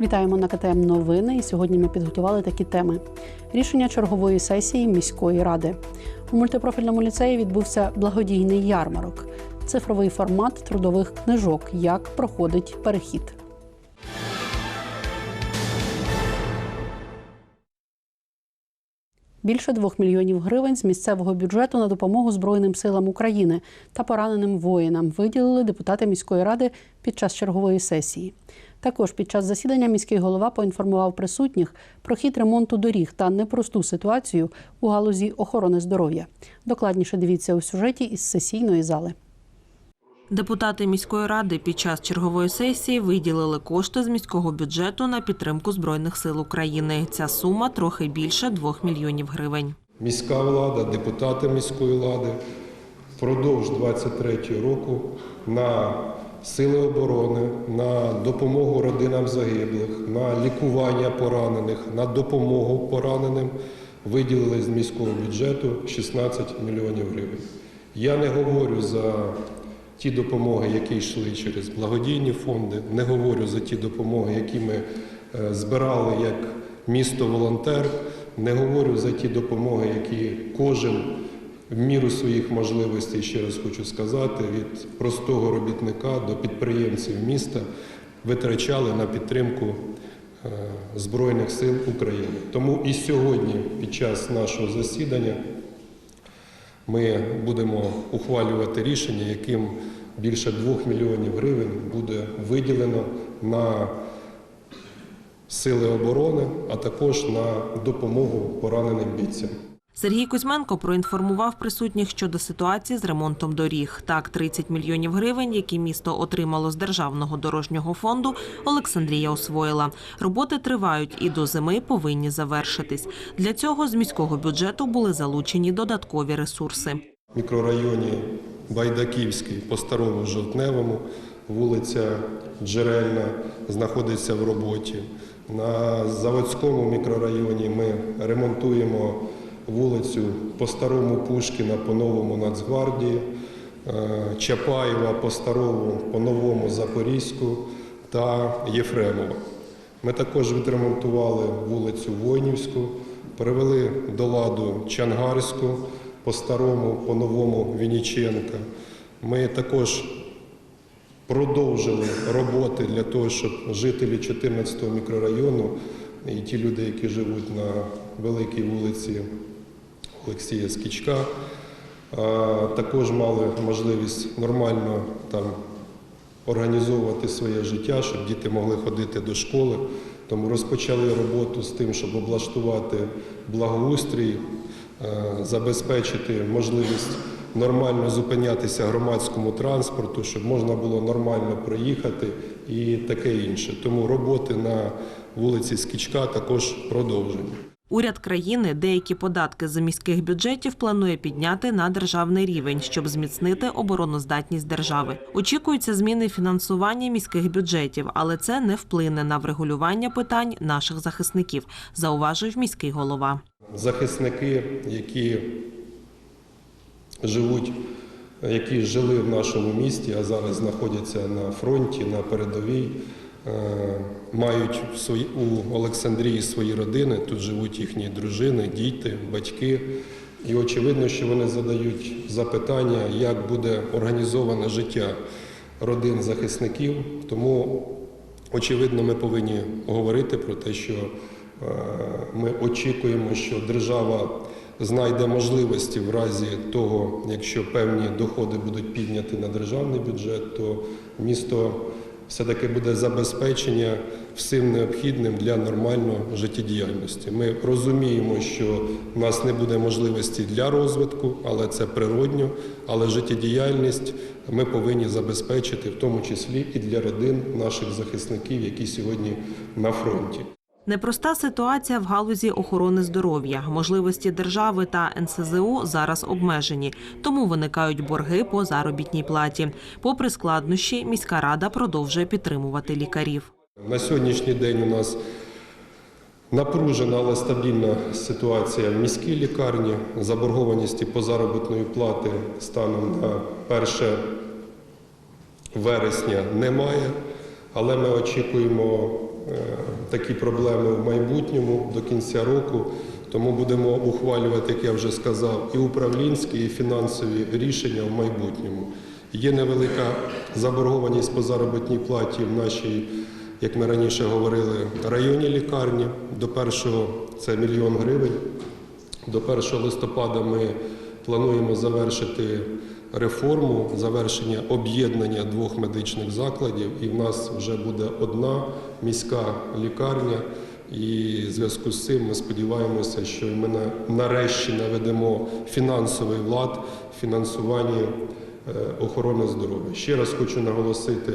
Вітаємо на КТМ Новини. І сьогодні ми підготували такі теми: рішення чергової сесії міської ради. У мультипрофільному ліцеї відбувся благодійний ярмарок, цифровий формат трудових книжок. Як проходить перехід. Більше двох мільйонів гривень з місцевого бюджету на допомогу Збройним силам України та пораненим воїнам виділили депутати міської ради під час чергової сесії. Також під час засідання міський голова поінформував присутніх про хід ремонту доріг та непросту ситуацію у галузі охорони здоров'я. Докладніше дивіться у сюжеті із сесійної зали. Депутати міської ради під час чергової сесії виділили кошти з міського бюджету на підтримку збройних сил України. Ця сума трохи більше 2 мільйонів гривень. міська влада, депутати міської влади впродовж 23 року на сили оборони, на допомогу родинам загиблих, на лікування поранених, на допомогу пораненим виділили з міського бюджету 16 мільйонів гривень. Я не говорю за ті допомоги, які йшли через благодійні фонди, не говорю за ті допомоги, які ми е, збирали як місто-волонтер, не говорю за ті допомоги, які кожен в міру своїх можливостей, ще раз хочу сказати, від простого робітника до підприємців міста витрачали на підтримку е, Збройних сил України. Тому і сьогодні, під час нашого засідання, ми будемо ухвалювати рішення, яким більше 2 мільйонів гривень буде виділено на сили оборони, а також на допомогу пораненим бійцям. Сергій Кузьменко проінформував присутніх щодо ситуації з ремонтом доріг. Так, 30 мільйонів гривень, які місто отримало з державного дорожнього фонду, Олександрія освоїла. Роботи тривають і до зими повинні завершитись. Для цього з міського бюджету були залучені додаткові ресурси. В мікрорайоні Байдаківський по старому жовтневому вулиця Джерельна знаходиться в роботі. На заводському мікрорайоні ми ремонтуємо вулицю по старому Пушкіна, по новому Нацгвардії, е, Чапаєва по старому, по новому Запорізьку та Єфремова. Ми також відремонтували вулицю Войнівську, перевели до ладу Чангарську, по старому, по новому Вінниченка. Ми також продовжили роботи для того, щоб жителі 14-го мікрорайону і ті люди, які живуть на великій вулиці Олексія Скічка, також мали можливість нормально там організовувати своє життя, щоб діти могли ходити до школи. Тому розпочали роботу з тим, щоб облаштувати благоустрій, е, забезпечити можливість нормально зупинятися громадському транспорту, щоб можна було нормально проїхати і таке інше. Тому роботи на вулиці Скічка також продовжені. Уряд країни деякі податки з міських бюджетів планує підняти на державний рівень, щоб зміцнити обороноздатність держави. Очікуються зміни фінансування міських бюджетів, але це не вплине на врегулювання питань наших захисників, зауважив міський голова. захисники, які живуть, які жили в нашому місті, а зараз знаходяться на фронті, на передовій, мають в свої- у Олександрії свої родини, тут живуть їхні дружини, діти, батьки. І очевидно, що вони задають запитання, як буде організоване життя родин захисників. Тому, очевидно, ми повинні говорити про те, що е, ми очікуємо, що держава знайде можливості в разі того, якщо певні доходи будуть підняті на державний бюджет, то місто все-таки буде забезпечення всім необхідним для нормальної життєдіяльності. Ми розуміємо, що в нас не буде можливості для розвитку, але це природньо. Але життєдіяльність ми повинні забезпечити, в тому числі і для родин наших захисників, які сьогодні на фронті. Непроста ситуація в галузі охорони здоров'я. Можливості держави та НСЗУ зараз обмежені, тому виникають борги по заробітній платі. Попри складнощі, міська рада продовжує підтримувати лікарів. На сьогоднішній день у нас напружена, але стабільна ситуація в міській лікарні. Заборгованості по заробітної плати станом на 1 вересня немає, але ми очікуємо такі проблеми в майбутньому до кінця року. Тому будемо ухвалювати, як я вже сказав, і управлінські, і фінансові рішення в майбутньому. Є невелика заборгованість по заробітній платі в нашій, як ми раніше говорили, районній лікарні. До першого це мільйон гривень. До 1 листопада ми плануємо завершити реформу, завершення об'єднання двох медичних закладів, і в нас вже буде одна міська лікарня. І в зв'язку з цим ми сподіваємося, що ми на- нарешті наведемо фінансовий влад в фінансуванні е, охорони здоров'я. Ще раз хочу наголосити,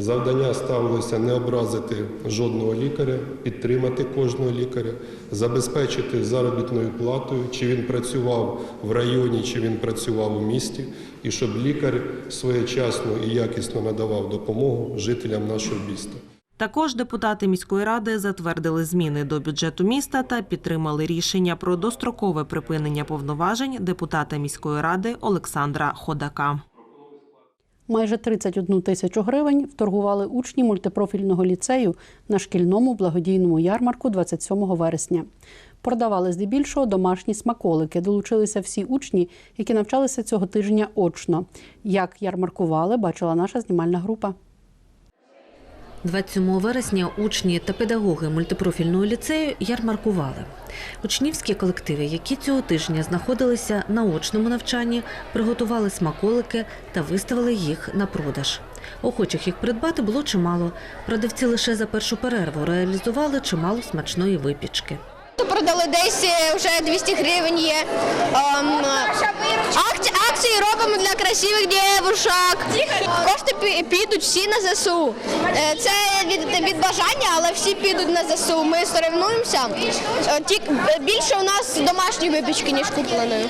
завдання ставилося не образити жодного лікаря, підтримати кожного лікаря, забезпечити заробітною платою, чи він працював в районі, чи він працював у місті, і щоб лікар своєчасно і якісно надавав допомогу жителям нашого міста. Також депутати міської ради затвердили зміни до бюджету міста та підтримали рішення про дострокове припинення повноважень депутата міської ради Олександра Ходака. Майже 31 тисячу гривень вторгували учні мультипрофільного ліцею на шкільному благодійному ярмарку 27 вересня. Продавали здебільшого домашні смаколики. Долучилися всі учні, які навчалися цього тижня очно. Як ярмаркували, бачила наша знімальна група. 27 вересня учні та педагоги мультипрофільного ліцею ярмаркували. Учнівські колективи, які цього тижня знаходилися на очному навчанні, приготували смаколики та виставили їх на продаж. Охочих їх придбати було чимало. Продавці лише за першу перерву реалізували чимало смачної випічки. Продали десь е, вже 200 гривень є. Ем, акції, акції робимо для красивих дівушок. Кошти пі- підуть всі на ЗСУ. Е, Це від, від бажання, але всі підуть на ЗСУ. Ми соревнуємося. Е, більше у нас домашньої випічки, ніж купленої.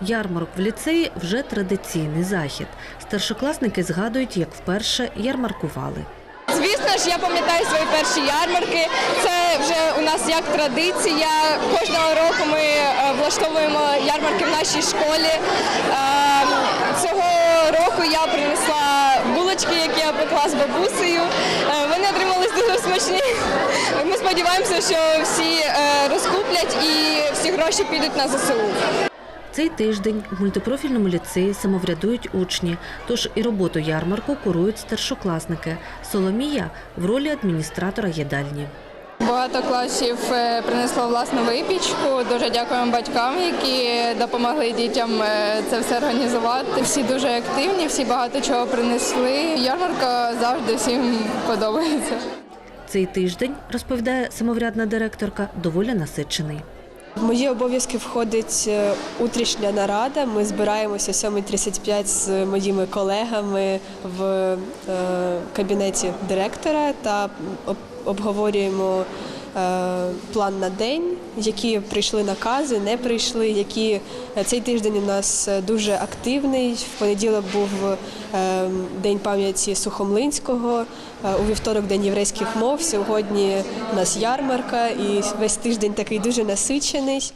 Ярмарок в ліцеї вже традиційний захід. Старшокласники згадують, як вперше ярмаркували. Звісно ж, я пам'ятаю свої перші ярмарки. Це вже у нас як традиція. Кожного року ми е, влаштовуємо ярмарки в нашій школі. Принесла булочки, які я пекла з бабусею. Е, Вони отримались дуже смачні. Ми сподіваємося, що всі е, розкуплять і всі гроші підуть на ЗСУ. Цей тиждень в мультипрофільному ліцеї самоврядують учні, тож і роботу ярмарку курують старшокласники. Соломія в ролі адміністратора їдальні. Багато класів е, принесло власну випічку. Дуже дякуємо батькам, які допомогли дітям е, це все організувати. Всі дуже активні, всі багато чого принесли. Ярмарка завжди всім подобається. Цей тиждень, розповідає самоврядна директорка, доволі насичений. Мої обов'язки входить е, утрішня нарада. Ми збираємося о 7.35 з моїми колегами в е, кабінеті директора та обговорюємо план на день, які прийшли накази, не прийшли. Які е, цей тиждень у нас е, дуже активний. В понеділок був е, день пам'яті Сухомлинського. е, У вівторок день єврейських мов. Сьогодні у нас ярмарка, і весь тиждень такий дуже насичений.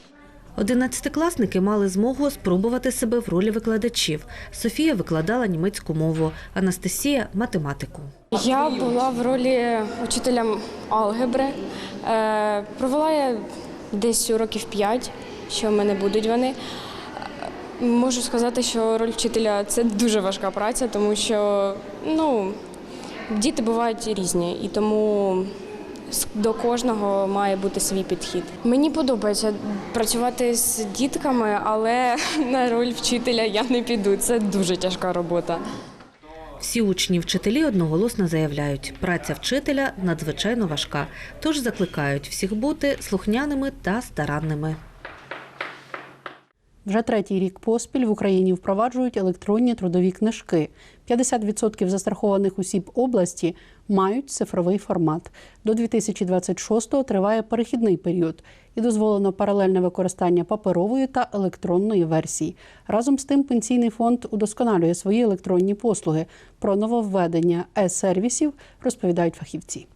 Одинадцятикласники мали змогу спробувати себе в ролі викладачів. Софія викладала німецьку мову, Анастасія математику. Я була в ролі учителя алгебри. Е, Провела я десь років п'ять, що в мене будуть вони. Можу сказати, що роль вчителя це дуже важка праця, тому що ну, діти бувають різні, і тому до кожного має бути свій підхід. Мені подобається працювати з дітками, але на роль вчителя я не піду. Це дуже тяжка робота. Всі учні і вчителі одноголосно заявляють, праця вчителя надзвичайно важка, тож закликають всіх бути слухняними та старанними. Вже третій рік поспіль в Україні впроваджують електронні трудові книжки. 50% застрахованих осіб області мають цифровий формат. До 2026-го триває перехідний період і дозволено паралельне використання паперової та електронної версій. Разом з тим, пенсійний фонд удосконалює свої електронні послуги. Про нововведення е-сервісів розповідають фахівці.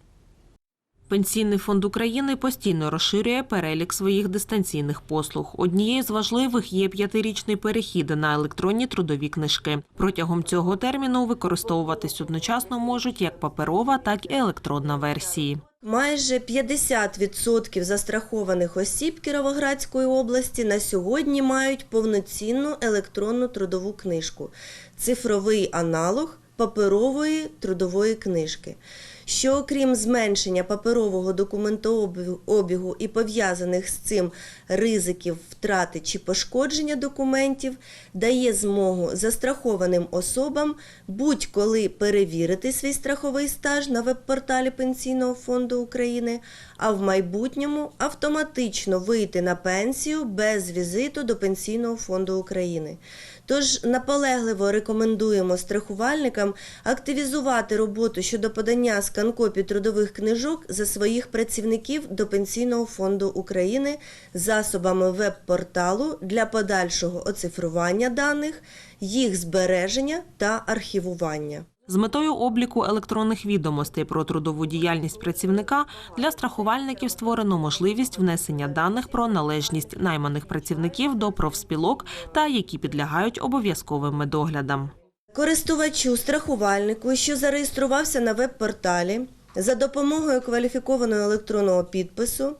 Пенсійний фонд України постійно розширює перелік своїх дистанційних послуг. Однією з важливих є п'ятирічний перехід на електронні трудові книжки. Протягом цього терміну використовуватись одночасно можуть як паперова, так і електронна версії. Майже 50% застрахованих осіб Кіровоградської області на сьогодні мають повноцінну електронну трудову книжку, цифровий аналог паперової трудової книжки. Що окрім зменшення паперового документообігу і пов'язаних з цим ризиків втрати чи пошкодження документів, дає змогу застрахованим особам будь-коли перевірити свій страховий стаж на веб-порталі Пенсійного фонду України, а в майбутньому автоматично вийти на пенсію без візиту до Пенсійного фонду України. Тож наполегливо рекомендуємо страхувальникам активізувати роботу щодо подання сканкопі трудових книжок за своїх працівників до Пенсійного фонду України засобами веб-порталу для подальшого оцифрування даних, їх збереження та архівування. З метою обліку електронних відомостей про трудову діяльність працівника для страхувальників створено можливість внесення даних про належність найманих працівників до профспілок та які підлягають обов'язковим медоглядам. Користувачу страхувальнику, що зареєструвався на веб-порталі за допомогою кваліфікованого електронного підпису,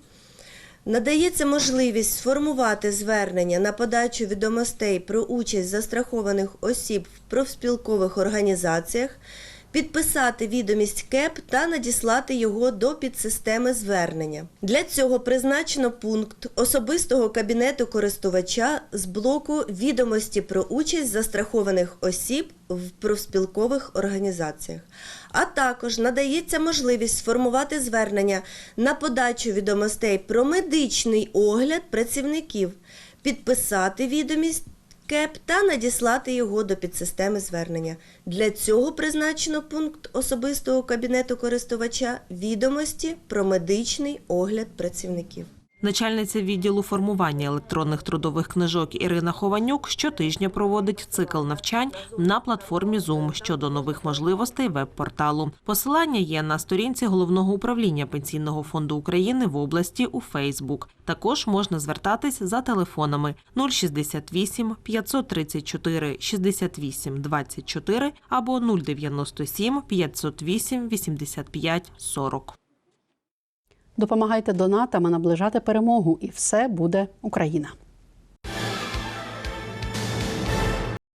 надається можливість сформувати звернення на подачу відомостей про участь застрахованих осіб в профспілкових організаціях, підписати відомість КЕП та надіслати його до підсистеми звернення. Для цього призначено пункт особистого кабінету користувача з блоку відомості про участь застрахованих осіб в профспілкових організаціях. А також надається можливість сформувати звернення на подачу відомостей про медичний огляд працівників, підписати відомість КЕП та надіслати його до підсистеми звернення. Для цього призначено пункт особистого кабінету користувача відомості про медичний огляд працівників. Начальниця відділу формування електронних трудових книжок Ірина Хованюк щотижня проводить цикл навчань на платформі Zoom щодо нових можливостей веб-порталу. Посилання є на сторінці головного управління Пенсійного фонду України в області у Фейсбук. Також можна звертатись за телефонами 068 534 68 24 або 097 508 85 40. Допомагайте донатами наближати перемогу, і все буде Україна.